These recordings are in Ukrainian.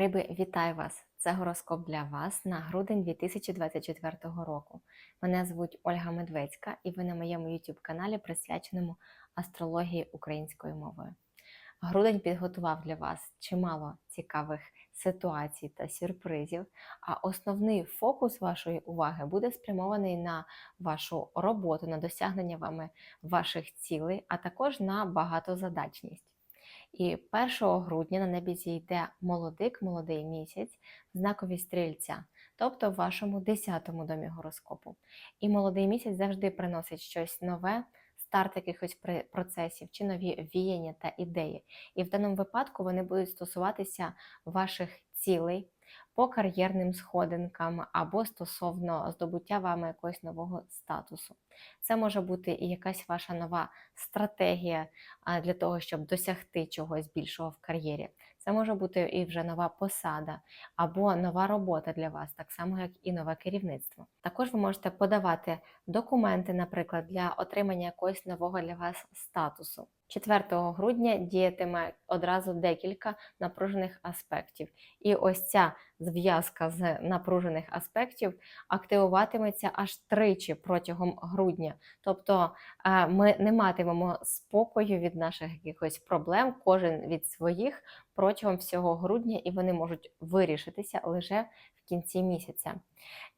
Риби, вітаю вас! Це гороскоп для вас на грудень 2024 року. Мене звуть Ольга Медведська, і ви на моєму YouTube каналі, присвяченому астрології українською мовою. Грудень підготував для вас чимало цікавих ситуацій та сюрпризів. А основний фокус вашої уваги буде спрямований на вашу роботу, на досягнення вами ваших цілей, а також на багатозадачність. І 1 грудня на небі зійде молодик, молодий місяць, знакові стрільця, тобто в вашому 10-му домі гороскопу. І молодий місяць завжди приносить щось нове, старт якихось процесів чи нові віяння та ідеї. І в даному випадку вони будуть стосуватися ваших цілей по кар'єрним сходинкам або стосовно здобуття вами якогось нового статусу. Це може бути і якась ваша нова стратегія для того, щоб досягти чогось більшого в кар'єрі. Це може бути і вже нова посада або нова робота для вас, так само як і нове керівництво. Також ви можете подавати документи, наприклад, для отримання якогось нового для вас статусу. 4 грудня діятиме одразу декілька напружених аспектів. І ось ця зв'язка з напружених аспектів активуватиметься аж тричі протягом грудня. Тобто е, ми не матимемо спокою від наших якихось проблем, кожен від своїх протягом всього грудня, і вони можуть вирішитися лише в кінці місяця.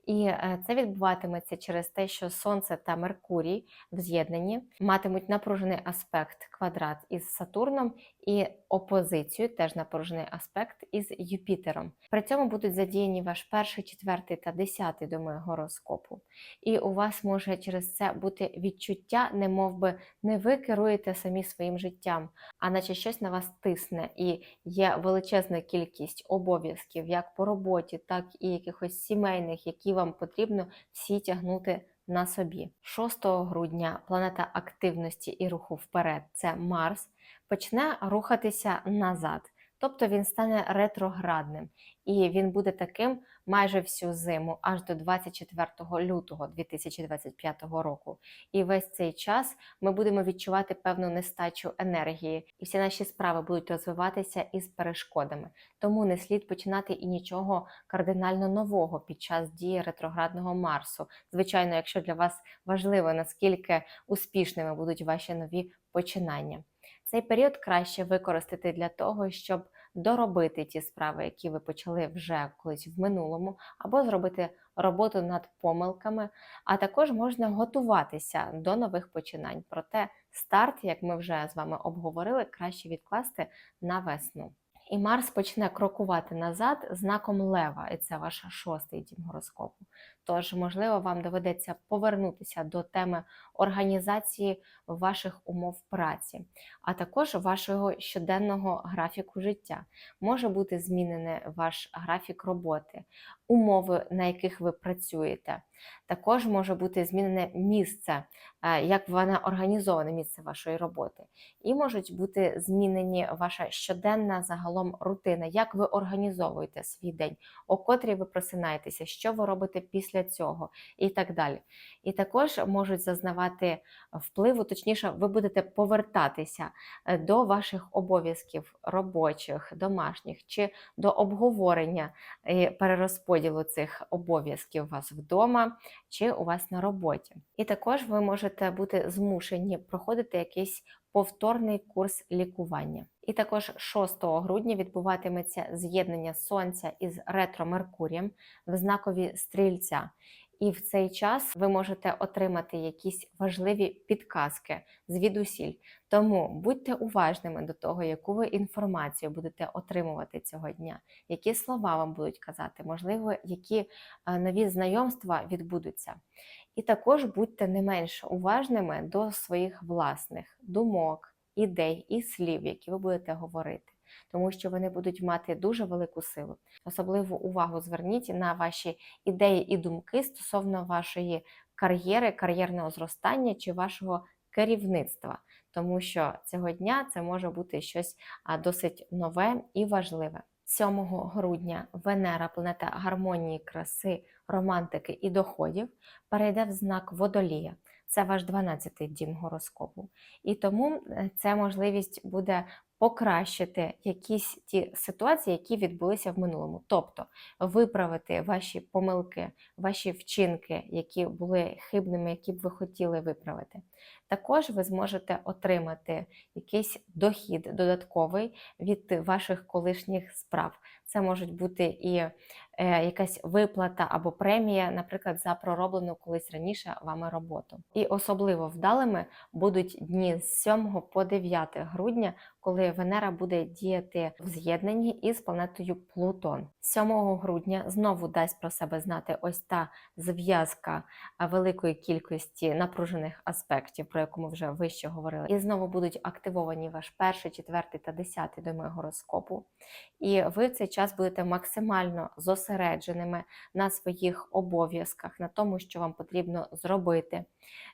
І е, це відбуватиметься через те, що Сонце та Меркурій в з'єднанні матимуть напружений аспект квадрат із Сатурном і опозицію, теж напружений аспект із Юпітером. При цьому будуть задіяні ваш перший, четвертий та десятий доми гороскопу. І у вас може через це бути відчуття, не би не ви керуєте самі своїм життям, а наче щось на вас тисне, і є величезна кількість обов'язків як по роботі, так і якихось сімейних, які вам потрібно всі тягнути на собі. 6 грудня планета активності і руху вперед, це Марс, почне рухатися назад. Тобто він стане ретроградним, і він буде таким майже всю зиму, аж до 24 лютого 2025 року. І весь цей час ми будемо відчувати певну нестачу енергії, і всі наші справи будуть розвиватися із перешкодами. Тому не слід починати і нічого кардинально нового під час дії ретроградного Марсу. Звичайно, якщо для вас важливо, наскільки успішними будуть ваші нові починання. Цей період краще використати для того, щоб доробити ті справи, які ви почали вже колись в минулому, або зробити роботу над помилками, а також можна готуватися до нових починань. Проте старт, як ми вже з вами обговорили, краще відкласти на весну. І Марс почне крокувати назад знаком Лева, і це ваш шостий дім гороскопу. Тож, можливо, вам доведеться повернутися до теми організації ваших умов праці, а також вашого щоденного графіку життя. Може бути змінений ваш графік роботи, умови, на яких ви працюєте. Також може бути змінене місце, е, як воно організоване місце вашої роботи. І можуть бути змінені ваша щоденна загалом рутина, як ви організовуєте свій день, о котрій ви просинаєтеся, що ви робите після цього і так далі. І також можуть зазнавати впливу, точніше, ви будете повертатися е, до ваших обов'язків робочих, домашніх чи до обговорення і перерозподілу цих обов'язків у вас вдома чи у вас на роботі. І також ви можете бути змушені проходити якийсь повторний курс лікування. І також 6 грудня відбуватиметься з'єднання Сонця із ретро-Меркурієм в знакові стрільця. І в цей час ви можете отримати якісь важливі підказки звідусіль. Тому будьте уважними до того, яку ви інформацію будете отримувати цього дня, які слова вам будуть казати, можливо, які е, нові знайомства відбудуться. І також будьте не менш уважними до своїх власних думок, ідей і слів, які ви будете говорити, тому що вони будуть мати дуже велику силу. Особливу увагу зверніть на ваші ідеї і думки стосовно вашої кар'єри, кар'єрного зростання чи вашого керівництва, тому що цього дня це може бути щось досить нове і важливе. 7 грудня Венера, планета гармонії, краси, романтики і доходів, перейде в знак Водолія. Це ваш 12-й дім гороскопу. І тому це можливість буде покращити якісь ті ситуації, які відбулися в минулому. Тобто виправити ваші помилки, ваші вчинки, які були хибними, які б ви хотіли виправити. Також ви зможете отримати якийсь дохід додатковий від ваших колишніх справ. Це можуть бути і якась виплата або премія, наприклад, за пророблену колись раніше вами роботу. І особливо вдалими будуть дні з 7 по 9 грудня, коли Венера буде діяти в з'єднанні із планетою Плутон. 7 грудня знову дасть про себе знати ось та зв'язка великої кількості напружених аспектів, про яку ми вже вище говорили. І знову будуть активовані ваш перший, четвертий та десятий доми гороскопу. І ви в цей час будете максимально зосередженими на своїх обов'язках, на тому, що вам потрібно зробити.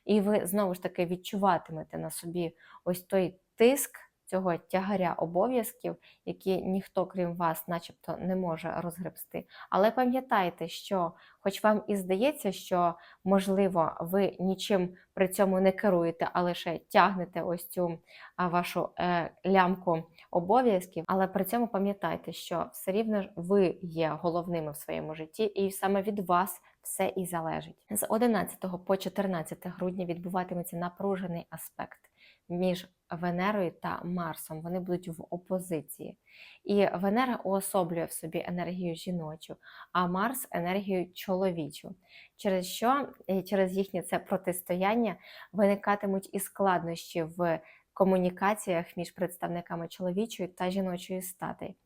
І ви знову ж таки відчуватимете на собі ось той тиск. Цього тягаря обов'язків, які ніхто, крім вас, начебто, не може розгребсти. Але пам'ятайте, що, хоч вам і здається, що, можливо, ви нічим при цьому не керуєте, а лише тягнете ось цю вашу е, лямку обов'язків, але при цьому пам'ятайте, що все рівно ж ви є головними в своєму житті, і саме від вас все і залежить. З 11 по 14 грудня відбуватиметься напружений аспект між Венерою та Марсом. Вони будуть в опозиції. І Венера уособлює в собі енергію жіночу, а Марс енергію чоловічу. Через що е, через їхнє це протистояння виникатимуть і складнощі в комунікаціях між представниками чоловічої та жіночої статей.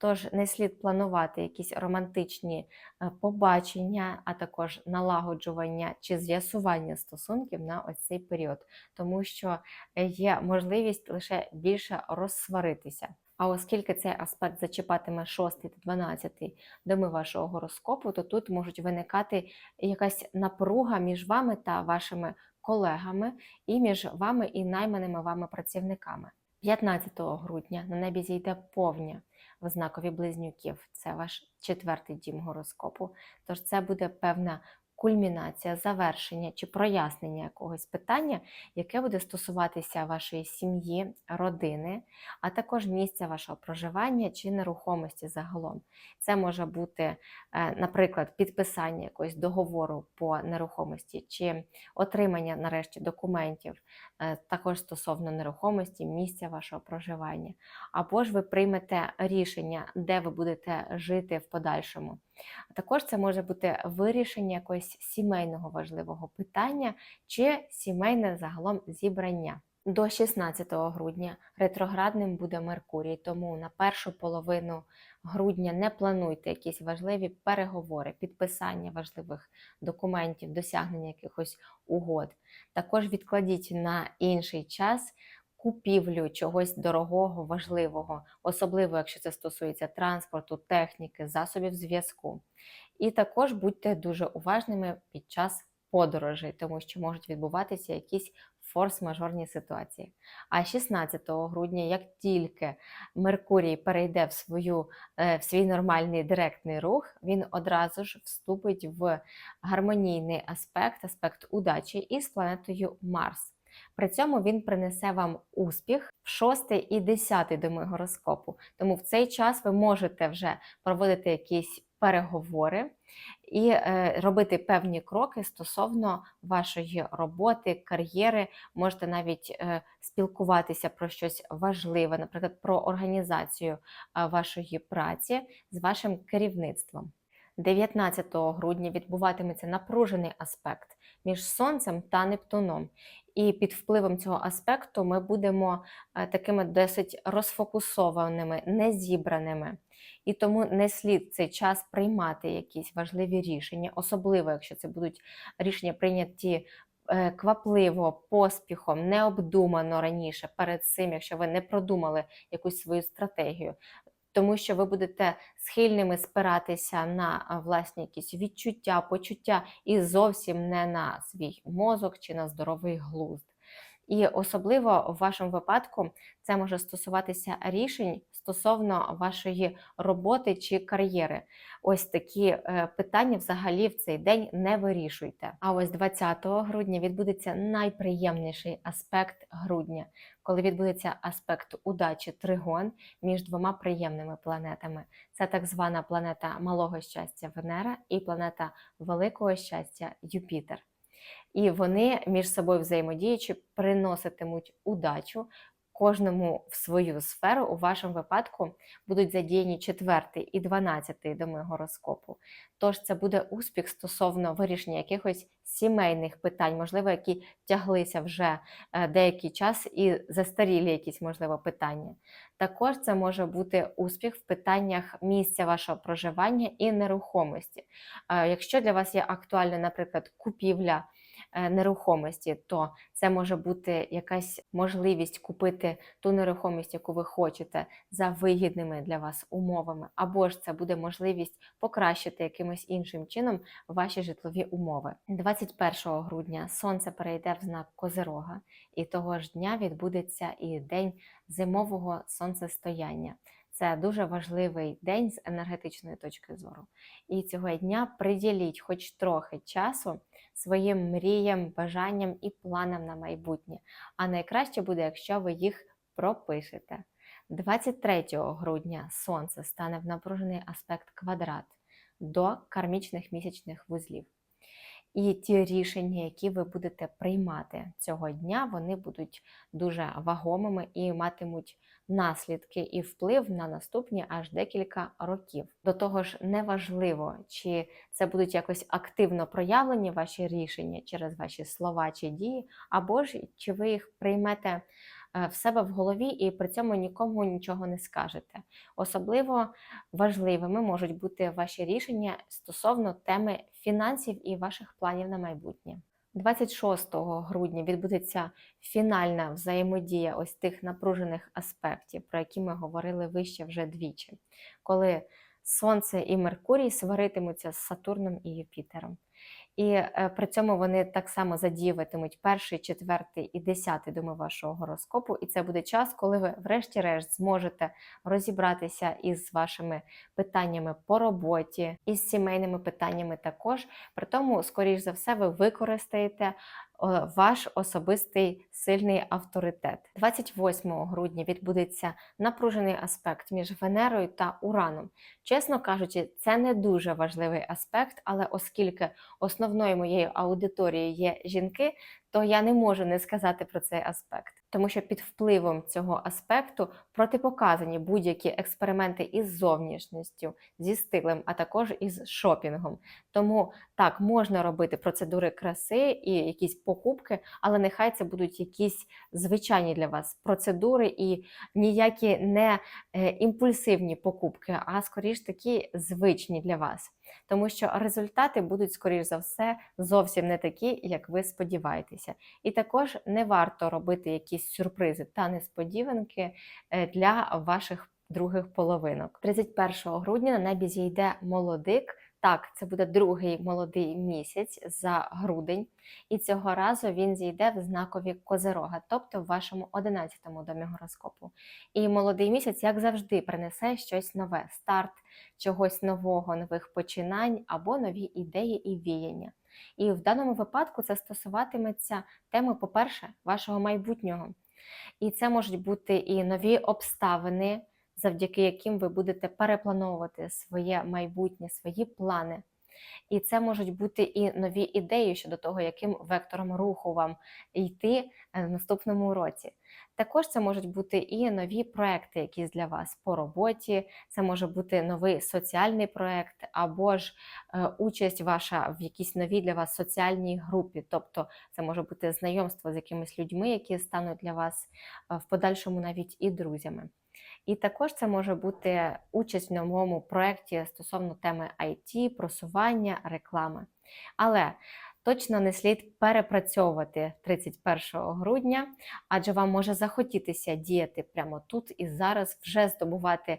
Тож не слід планувати якісь романтичні е, побачення, а також налагоджування чи з'ясування стосунків на ось цей період, тому що е, є можливість лише більше розсваритися. А оскільки цей аспект зачіпатиме 6 та 12 доми вашого гороскопу, то тут можуть виникати якась напруга між вами та вашими колегами, і між вами і найманими вами працівниками. 15 грудня на небі зійде повня в знакові близнюків. Це ваш четвертий дім гороскопу. Тож це буде певна кульмінація, завершення чи прояснення якогось питання, яке буде стосуватися вашої сім'ї, родини, а також місця вашого проживання чи нерухомості загалом. Це може бути, е, наприклад, підписання якогось договору по нерухомості чи отримання нарешті документів, е, також стосовно нерухомості, місця вашого проживання. Або ж ви приймете рішення, де ви будете жити в подальшому. Також це може бути вирішення якогось сімейного важливого питання чи сімейне загалом зібрання. До 16 грудня ретроградним буде Меркурій, тому на першу половину грудня не плануйте якісь важливі переговори, підписання важливих документів, досягнення якихось угод. Також відкладіть на інший час купівлю чогось дорогого, важливого, особливо якщо це стосується транспорту, техніки, засобів зв'язку. І також будьте дуже уважними під час подорожей, тому що можуть відбуватися якісь форс-мажорні ситуації. А 16 грудня, як тільки Меркурій перейде в свою, е, в свій нормальний директний рух, він одразу ж вступить в гармонійний аспект, аспект удачі із планетою Марс. При цьому він принесе вам успіх в 6 і 10 доми гороскопу. Тому в цей час ви можете вже проводити якісь переговори і е, робити певні кроки стосовно вашої роботи, кар'єри. Можете навіть е, спілкуватися про щось важливе, наприклад, про організацію е, вашої праці з вашим керівництвом. 19 грудня відбуватиметься напружений аспект між Сонцем та Нептуном. І під впливом цього аспекту ми будемо е, такими досить розфокусованими, незібраними. І тому не слід цей час приймати якісь важливі рішення, особливо якщо це будуть рішення прийняті е, квапливо, поспіхом, необдумано раніше перед цим, якщо ви не продумали якусь свою стратегію тому що ви будете схильними спиратися на власні якісь відчуття, почуття і зовсім не на свій мозок чи на здоровий глузд. І особливо в вашому випадку це може стосуватися рішень стосовно вашої роботи чи кар'єри. Ось такі е, питання взагалі в цей день не вирішуйте. А ось 20 грудня відбудеться найприємніший аспект грудня, коли відбудеться аспект удачі тригон між двома приємними планетами. Це так звана планета малого щастя Венера і планета великого щастя Юпітер. І вони між собою взаємодіючи приноситимуть удачу. Кожному в свою сферу у вашому випадку будуть задіяні 4 і 12 доми гороскопу. Тож це буде успіх стосовно вирішення якихось сімейних питань, можливо, які тяглися вже е, деякий час і застарілі якісь, можливо, питання. Також це може бути успіх в питаннях місця вашого проживання і нерухомості. Е, Якщо для вас є актуальна, наприклад, купівля нерухомості, то це може бути якась можливість купити ту нерухомість, яку ви хочете, за вигідними для вас умовами, або ж це буде можливість покращити якимось іншим чином ваші житлові умови. 21 грудня сонце перейде в знак Козирога, і того ж дня відбудеться і день зимового сонцестояння. Це дуже важливий день з енергетичної точки зору. І цього дня приділіть хоч трохи часу своїм мріям, бажанням і планам на майбутнє. А найкраще буде, якщо ви їх пропишете. 23 грудня Сонце стане в напружений аспект квадрат до кармічних місячних вузлів. І ті рішення, які ви будете приймати цього дня, вони будуть дуже вагомими і матимуть наслідки і вплив на наступні аж декілька років. До того ж, неважливо, чи це будуть якось активно проявлені ваші рішення через ваші слова чи дії, або ж чи ви їх приймете е, в себе в голові і при цьому нікому нічого не скажете. Особливо важливими можуть бути ваші рішення стосовно теми фінансів і ваших планів на майбутнє. 26 грудня відбудеться фінальна взаємодія ось тих напружених аспектів, про які ми говорили вище вже двічі, коли Сонце і Меркурій сваритимуться з Сатурном і Юпітером. І е, при цьому вони так само задіюватимуть перший, четвертий і десятий доми вашого гороскопу. І це буде час, коли ви, врешті-решт, зможете розібратися із вашими питаннями по роботі, із сімейними питаннями також. При тому, скоріш за все, ви використаєте ваш особистий сильний авторитет. 28 грудня відбудеться напружений аспект між Венерою та Ураном. Чесно кажучи, це не дуже важливий аспект, але оскільки основною моєю аудиторією є жінки, то я не можу не сказати про цей аспект, тому що під впливом цього аспекту протипоказані будь-які експерименти із зовнішністю, зі стилем, а також із шопінгом. Тому так можна робити процедури краси і якісь покупки, але нехай це будуть якісь звичайні для вас процедури і ніякі не е, імпульсивні покупки, а скоріш такі звичні для вас. Тому що результати будуть, скоріш за все, зовсім не такі, як ви сподіваєтеся. І також не варто робити якісь сюрпризи та несподіванки е, для ваших других половинок. 31 грудня на небі зійде молодик. Так, це буде другий молодий місяць за грудень, і цього разу він зійде в знакові Козирога, тобто в вашому 11-му домі гороскопу. І молодий місяць, як завжди, принесе щось нове: старт чогось нового, нових починань або нові ідеї і віяння. І в даному випадку це стосуватиметься теми, по-перше, вашого майбутнього. І це можуть бути і нові обставини завдяки яким ви будете переплановувати своє майбутнє, свої плани. І це можуть бути і нові ідеї щодо того, яким вектором руху вам йти е, в наступному році. Також це можуть бути і нові проекти, якісь для вас по роботі, це може бути новий соціальний проект, або ж е, участь ваша в якійсь новій для вас соціальній групі. Тобто це може бути знайомство з якимись людьми, які стануть для вас е, в подальшому навіть і друзями. І також це може бути участь в новому проєкті стосовно теми IT, просування, реклами. Але точно не слід перепрацьовувати 31 грудня, адже вам може захотітися діяти прямо тут і зараз, вже здобувати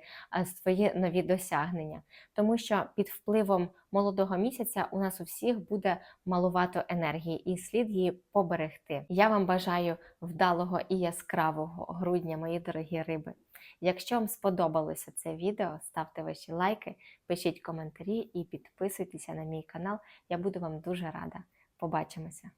свої нові досягнення, тому що під впливом молодого місяця у нас у всіх буде малувато енергії і слід її поберегти. Я вам бажаю вдалого і яскравого грудня, мої дорогі риби. Якщо вам сподобалося це відео, ставте ваші лайки, пишіть коментарі і підписуйтеся на мій канал. Я буду вам дуже рада. Побачимося!